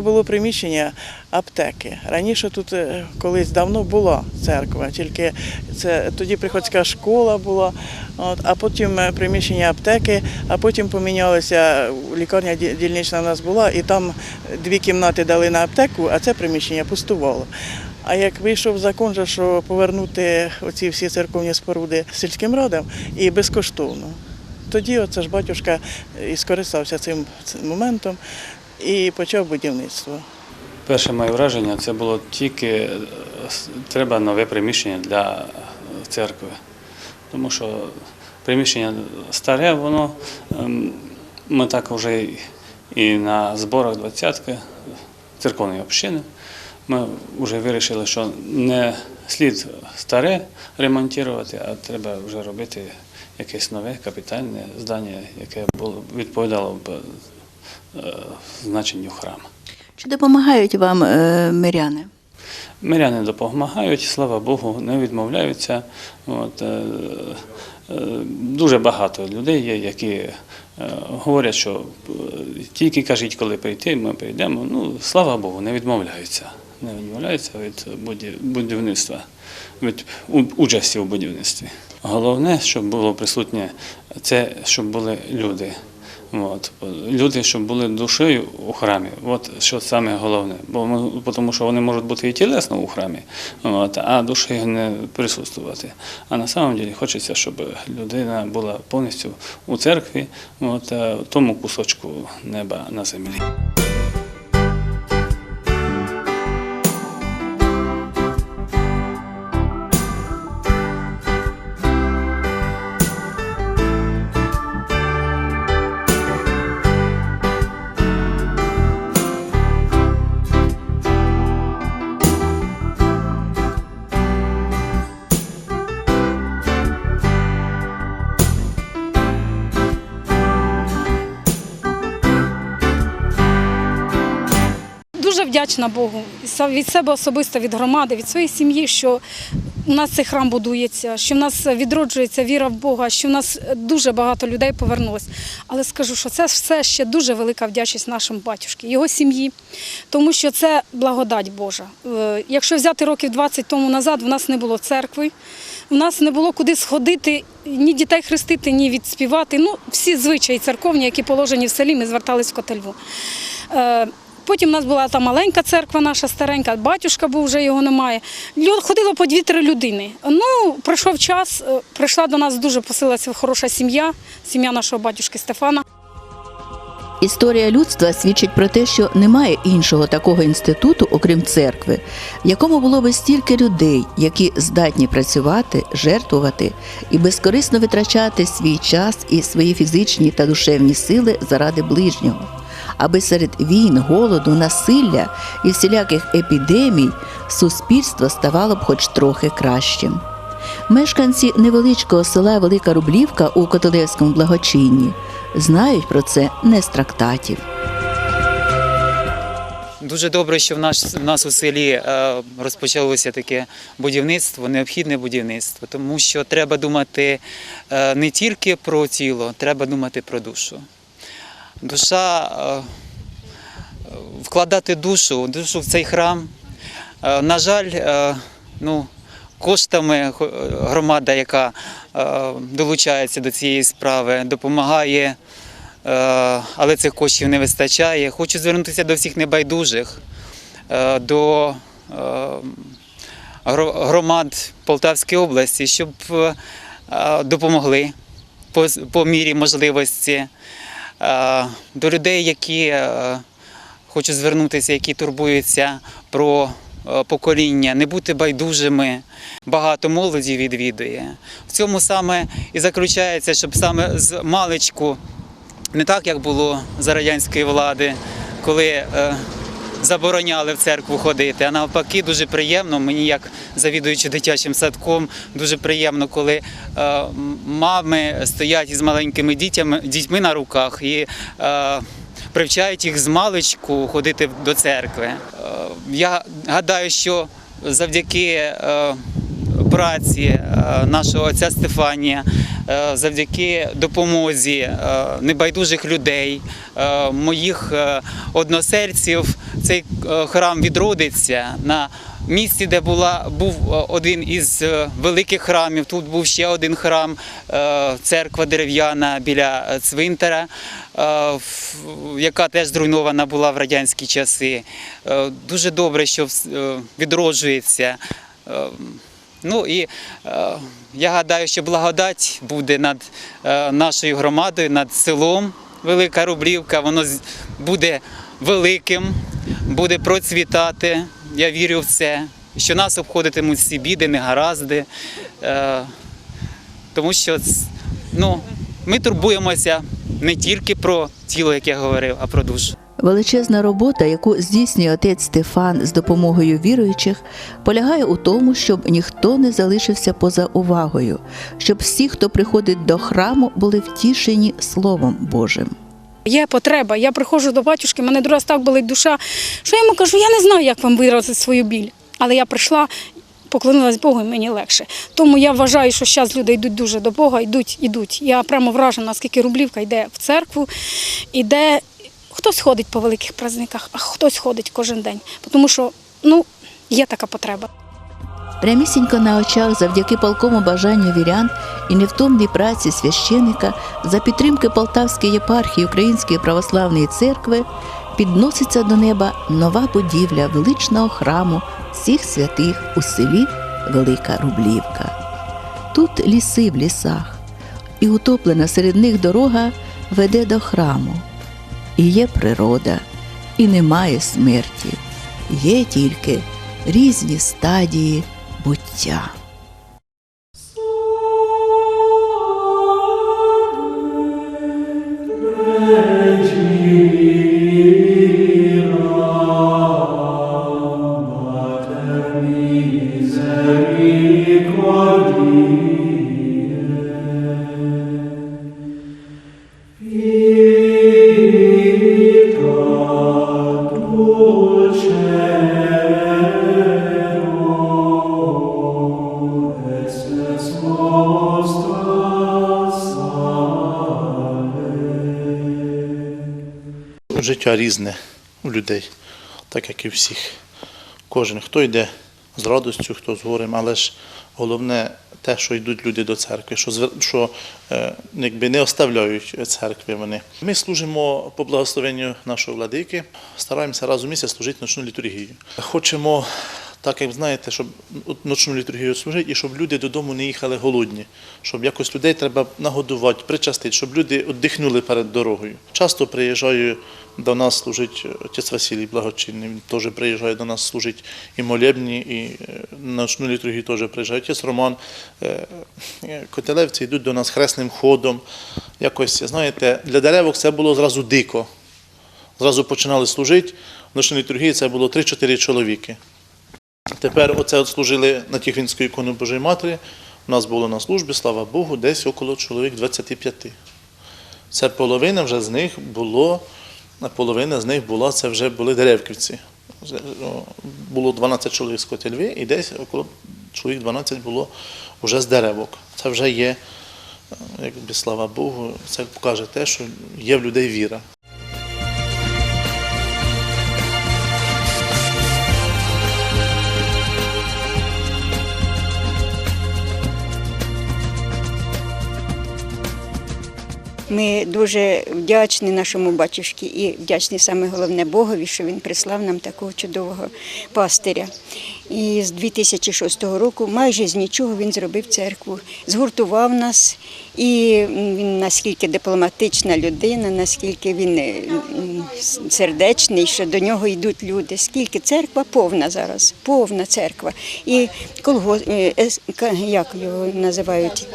Це було приміщення аптеки. Раніше тут е, колись давно була церква, тільки це тоді приходська школа була, от, а потім е, приміщення аптеки, а потім помінялися лікарня дільнична в нас була, і там дві кімнати дали на аптеку, а це приміщення пустувало. А як вийшов закон, що повернути оці всі церковні споруди сільським радам і безкоштовно. Тоді оце ж батюшка і скористався цим моментом і почав будівництво. Перше моє враження це було тільки е, треба нове приміщення для е, церкви. Тому що приміщення старе, воно ем, ми так вже і- на зборах двадцятки церковної общини. Ми вже вирішили, що не слід старе ремонтувати, а треба вже робити якесь нове капітальне здання, яке було відповідало б значенню храму. Чи допомагають вам е, миряни? Миряни допомагають, слава Богу, не відмовляються. От, е, е, дуже багато людей є, які е, говорять, що е, тільки кажіть, коли прийти, ми прийдемо. Ну, слава Богу, не відмовляються. Не відмовляються від будівництва, від участі у будівництві. Головне, щоб було присутнє, це щоб були люди. От. Люди, щоб були душею у храмі, от що саме головне. Бо ми, тому що вони можуть бути і тілесно у храмі, от, а душею не присутствувати. А на самом деле хочеться, щоб людина була повністю у церкві, от, е, тому кусочку неба на землі. Дуже вдячна Богу від себе особисто, від громади, від своєї сім'ї, що у нас цей храм будується, що в нас відроджується віра в Бога, що в нас дуже багато людей повернулось. Але скажу, що це все ще дуже велика вдячність нашому батюшки, його сім'ї, тому що це благодать Божа. Е, Якщо взяти років 20 тому назад, в нас не було церкви, в нас не було куди сходити, ні дітей хрестити, ні відспівати. Ну, всі звичаї церковні, які положені в селі, ми звертались в котельву. Потім у нас була та маленька церква наша старенька, батюшка був, вже його немає. Ходило по дві-три людини. Ну, пройшов час, е, прийшла до нас дуже посилася хороша сім'я, сім'я нашого батюшки Стефана. Історія людства свідчить про те, що немає іншого такого інституту, окрім церкви, в якому було би стільки людей, які здатні працювати, жертвувати і безкорисно витрачати свій час і свої фізичні та душевні сили заради ближнього, аби серед війн, голоду, насилля і всіляких епідемій суспільство ставало б хоч трохи кращим. Мешканці невеличкого села Велика Рублівка у Котелевському благочинні знають про це не з трактатів. Дуже добре, що в нас, в нас у селі е, розпочалося таке будівництво, необхідне будівництво, тому що треба думати е, не тільки про тіло, треба думати про душу. Душа, е, вкладати душу, душу в цей храм. Е, На жаль, е, ну, коштами громада, яка долучається до цієї справи, допомагає. Але цих коштів не вистачає. Хочу звернутися до всіх небайдужих, до громад Полтавської області, щоб допомогли по, по мірі можливості. Е, До людей, які хочуть хочу звернутися, які турбуються про е, покоління, не бути байдужими. Багато молоді відвідує. В цьому саме і заключається, щоб саме з маличку не так, як було за радянської влади, коли е, забороняли в церкву ходити. А навпаки, дуже приємно. Мені, як завідуючи дитячим садком, дуже приємно, коли е, мами стоять із маленькими дітями, дітьми на руках і е, привчають їх з маличку ходити до церкви. Е, я гадаю, що завдяки. Е, праці е, нашого отця Стефанія, завдяки допомозі е, небайдужих людей, е, моїх е, односельців, цей е, храм відродиться на місці, де була був е, один із е, великих храмів. Тут був ще один храм, е, церква дерев'яна біля е, цвинтара, е, яка теж зруйнована була в радянські часи. Е, Дуже добре, що е, відроджується. Е, Ну і е, я гадаю, що благодать буде над е, нашою громадою, над селом Велика Рублівка. Воно буде великим, буде процвітати. Я вірю в це, що нас обходитимуть всі біди, негаразди. Е, тому що ну, ми турбуємося не тільки про тіло, як я говорив, а про душу. Величезна робота, яку здійснює отець Стефан з допомогою віруючих, полягає у тому, щоб ніхто не залишився поза увагою, щоб всі, хто приходить до храму, були втішені Словом Божим. Є потреба. Я приходжу до батюшки, мене другий раз так болить душа, що я йому кажу, я не знаю, як вам виразити свою біль. Але я прийшла, поклонилась Богу, і мені легше. Тому я вважаю, що зараз люди йдуть дуже до Бога, йдуть, йдуть. Я прямо вражена, скільки рублівка йде в церкву, іде. Хтось ходить по великих праздниках, а хтось ходить кожен день. Тому що ну, є така потреба. Прямісінько на очах, завдяки палкому бажанню вірян і невтомній праці священика за підтримки Полтавської єпархії Української православної церкви підноситься до неба нова будівля величного храму всіх святих у селі Велика Рублівка. Тут ліси в лісах, і утоплена серед них дорога веде до храму. І є природа, і немає смерті, є тільки різні стадії буття. Життя різне у людей, так як і всіх. Кожен хто йде з радостю, хто з горем, але ж головне те, що йдуть люди до церкви, що, що е, якби не оставляють церкви вони. Ми служимо по благословенню нашого владики, стараємося раз у місяць служити ночну літургію. Хочемо, так як знаєте, щоб ночну літургію служити і щоб люди додому не їхали голодні, щоб якось людей треба нагодувати, причастити, щоб люди віддихнули перед дорогою. Часто приїжджаю до нас служить отець Василій Благочинний, він теж приїжджає до нас служить і молебні, і е, ночну літургію теж приїжджає. Отець Роман, е, е, котелевці йдуть до нас хресним ходом. Якось, знаєте, для деревок це було зразу дико. Зразу починали служити. В ночній літургії це було 3-4 чоловіки. Тепер оце от служили на Тіхвінську ікону Божої Матері. У нас було на службі, слава Богу, десь около чоловік 25. Це половина вже з них було, половина з них була, це вже були деревківці. Було 12 чоловік з Котельви і десь около чоловік 12 було вже з деревок. Це вже є, е, якби слава Богу, це покаже те, що є в людей віра. Ми дуже вдячні нашому батюшці і вдячні саме головне Богові, що він прислав нам такого чудового пастиря. І з 2006 року майже з нічого він зробив церкву, згуртував нас. І він наскільки дипломатична людина, наскільки він е, сердечний, що до нього йдуть люди. Скільки церква повна зараз, повна церква. І колго, е, як його називають,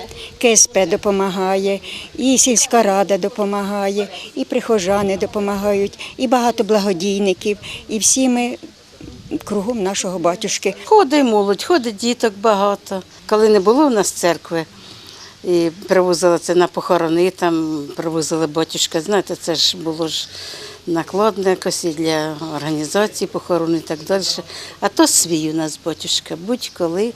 КСП допомагає, і сільська рада допомагає, і прихожани допомагають, і багато благодійників. І всі ми кругом нашого батюшки. Ходить молодь, ходить діток багато. Коли не було в нас церкви, і привозили це на похорони, там привозили батюшка. Знаєте, це ж було ж накладне якось і для організації похорони і так далі. А то свій у нас батюшка, будь-коли.